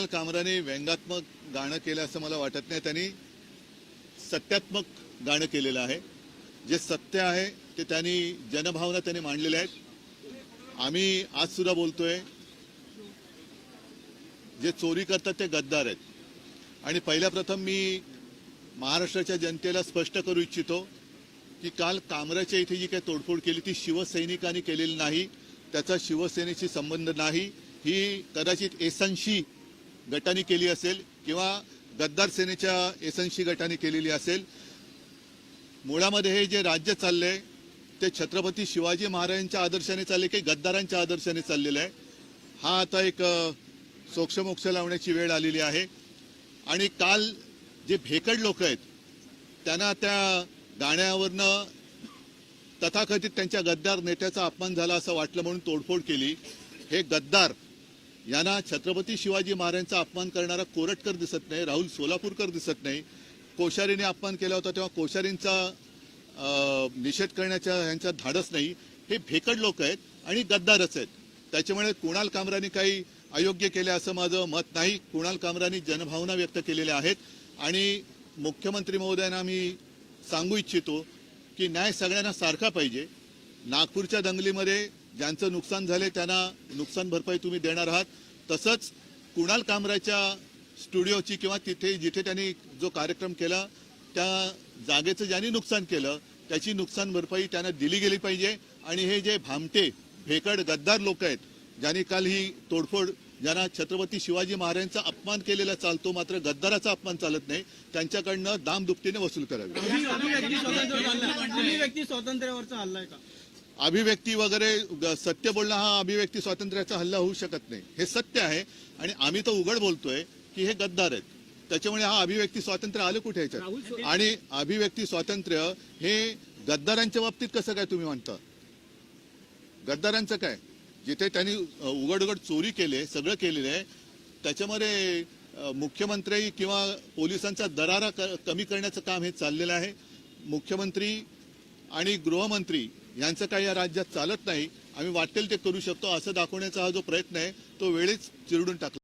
कुणाल कामराने व्यंगात्मक गाणं केलं असं मला वाटत नाही. त्यांनी सत्यात्मक गाणं केलेलं आहे. जे सत्य आहे ते त्यांनी जनभावना त्यांनी मांडलेल्या आहेत. आम्ही आज सुद्धा बोलतोय जे चोरी करतात ते गद्दार आहेत. आणि पहिल्या प्रथम मी महाराष्ट्राच्या जनतेला स्पष्ट करू इच्छितो की काल कामराच्या इथे जी काही तोडफोड केली ती शिवसैनिकांनी केलेली नाही. त्याचा शिवसेनेशी संबंध नाही. ही कदाचित एसनशी गटाने केली असेल किंवा गद्दार सेनेच्या एसनशी गटाने केलेली असेल मुळामध्ये हे जे राज्य चाललंय ते छत्रपती शिवाजी महाराजांच्या आदर्शाने चालले की गद्दारांच्या आदर्शाने चाललेलं आहे. हा आता एक सोक्षमोक्ष लावण्याची वेळ आलेली आहे. आणि काल जे भेकड लोक आहेत त्यांना त्या गाण्यावरनं तथाकथित त्यांच्या गद्दार नेत्याचा अपमान झाला असं वाटलं म्हणून तोडफोड केली. हे गद्दार यांना छत्रपती शिवाजी महाराजांचा अपमान करणारा कोरटकर दिसत नाही राहुल सोलापूरकर दिसत नाही. कोश्यारीने अपमान केला होता तेव्हा कोश्यारींचा निषेध करण्याच्या ह्यांच्यात धाडस नाही. हे भेकड लोक आहेत आणि गद्दारच आहेत. त्याच्यामुळे कुणाल कामरानी काही अयोग्य केले असं माझं मत नाही. कुणाल कामरानी जनभावना व्यक्त केलेल्या आहेत. आणि मुख्यमंत्री महोदयांना मी सांगू इच्छितो की न्याय सगळ्यांना सारखा पाहिजे. नागपूरच्या दंगलीमध्ये ज्यांचं नुकसान झाले त्यांना नुकसान भरपाई तुम्ही देणार आहात. तसंच कुणाल कामराच्या स्टुडिओची किंवा तिथे जिथे त्यांनी जो कार्यक्रम केला त्या जागेचं ज्यांनी नुकसान केलं त्याची नुकसान भरपाई त्यांना दिली गेली पाहिजे. आणि हे जे भामटे भेकड गद्दार लोक आहेत ज्यांनी काल ही तोडफोड ज्यांना छत्रपती शिवाजी महाराजांचा अपमान केलेला चालतो मात्र गद्दाराचा अपमान चालत नाही त्यांच्याकडनं दाम दुपटीने वसूल करावी. अभिव्यक्ती वगैरे सत्य बोलणं हा अभिव्यक्ती स्वातंत्र्याचा हल्ला होऊ शकत नाही. हे सत्य आहे आणि आम्ही तर उघड बोलतोय की हे गद्दार आहेत. त्याच्यामुळे हा अभिव्यक्ती स्वातंत्र्य आलं कुठे याच्यात? आणि अभिव्यक्ती स्वातंत्र्य हे गद्दारांच्या बाबतीत कसं काय तुम्ही म्हणता? गद्दारांचं काय? जिथे त्यांनी उघड उघड चोरी केले सगळं केलेलं आहे त्याच्यामध्ये मुख्यमंत्री किंवा पोलिसांचा दरारा कमी करण्याचं काम हे चाललेलं आहे. मुख्यमंत्री आणि गृहमंत्री यांचं काही या राज्यात चालत नाही आम्ही वाटेल ते करू शकतो असं दाखवण्याचा हा जो प्रयत्न आहे तो वेळीच चिरडून टाकला.